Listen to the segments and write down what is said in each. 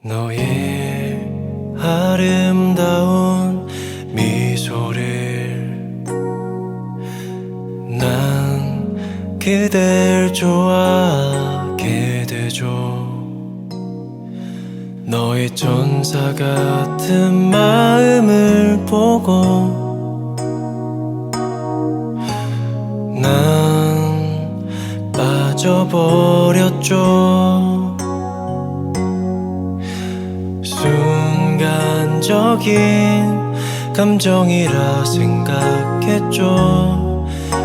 너의 아름다운 미소를 난 그댈 좋아하게 되죠. 너의 천사 같은 마음을 보고 난 빠져버렸죠 순간적인 감정이라 생각했죠.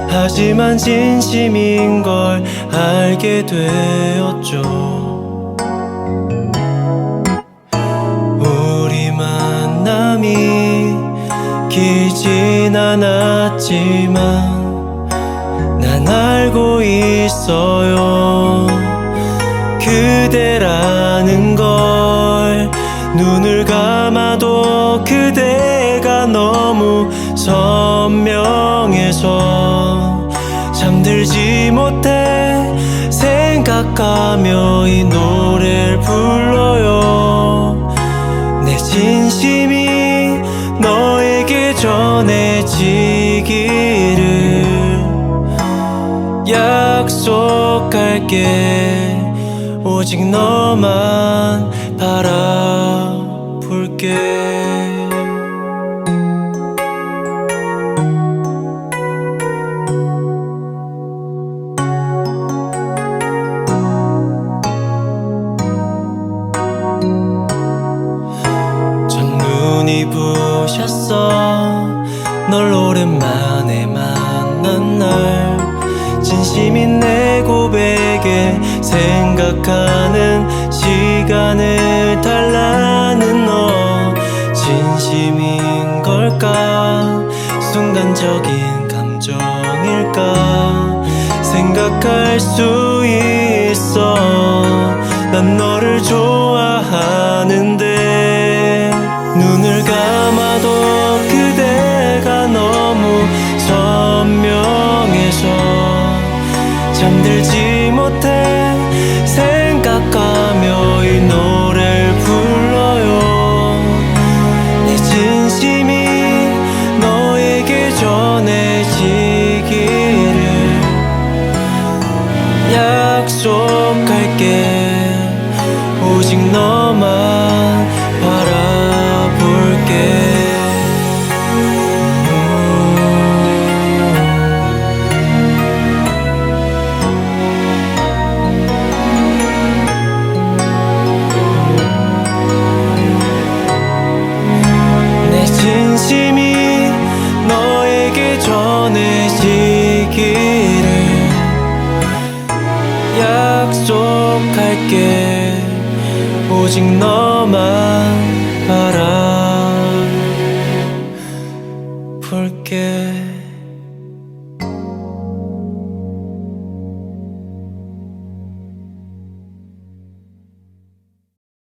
하지만 진심인 걸 알게 되었죠. 우리 만남이 길진 않았지만 난 알고 있어요. 그대라는 걸 눈을 감아도 그대가 너무 선명해서 잠들지 못해 생각하며 이 노래를 불러요. 내 진심이 너에게 전해지기를 약속할게. 오직 너만 바라 부셨어. 널 오랜만에 만난 날. 진심인 내 고백에 생각하는 시간을 달라는 너. 진심인 걸까? 순간적인 감정일까? 생각할 수 있어. 난 너를 좋아하는데 눈을 감 잠들지 못해 생각하며 이 노래를 불러요. 내 진심이 너에게 전해지기를 약속할게. 오직 너만 약속할게. 오직 너만